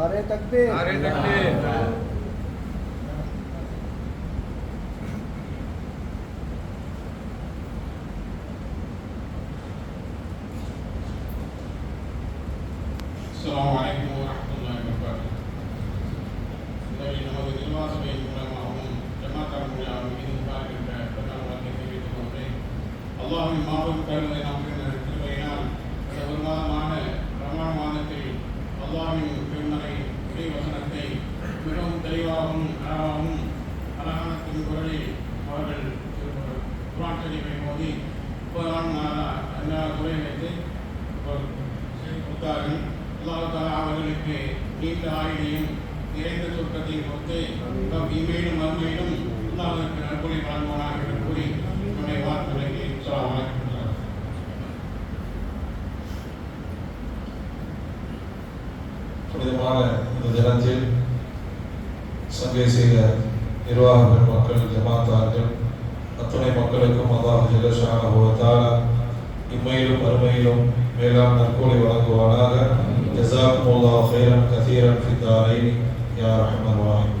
नारे तकबीर नारे तकबीर السلام عليكم ورحمة الله وبركاته. الذي نمضي المعصمين علماءهم كما تعلمون من بارك الله اللهم ما بكر لنا من பிரார்த்தனை மோதி குரான் எல்லா குறை வைத்து கொடுத்தார்கள் அல்லாஹ் அவர்களுக்கு நீண்ட ஆயுதையும் நிறைந்த சொர்க்கத்தையும் கொடுத்து நம் இமையிலும் மறுமையிலும் அல்லாஹ்விற்கு நற்பொழி வழங்குவானாக என்று கூறி நம்முடைய வார்த்தைகளுக்கு சொல்ல புனிதமான இந்த தினத்தில் சங்கை செய்த நிர்வாக பெருமக்கள் ஜமாத்தார்கள் அத்துணை மக்களுக்கும் அல்லாஹ் ஜெல்லஷான இம்மையிலும் மறுமையிலும் மேலாம் நற்கூலி வழங்குவானாக ஜசாக்கும் அல்லாஹ் ஹைரன் கதீரன் ஃபித்தாரைனி யா ரஹ்மன் ராஹிம்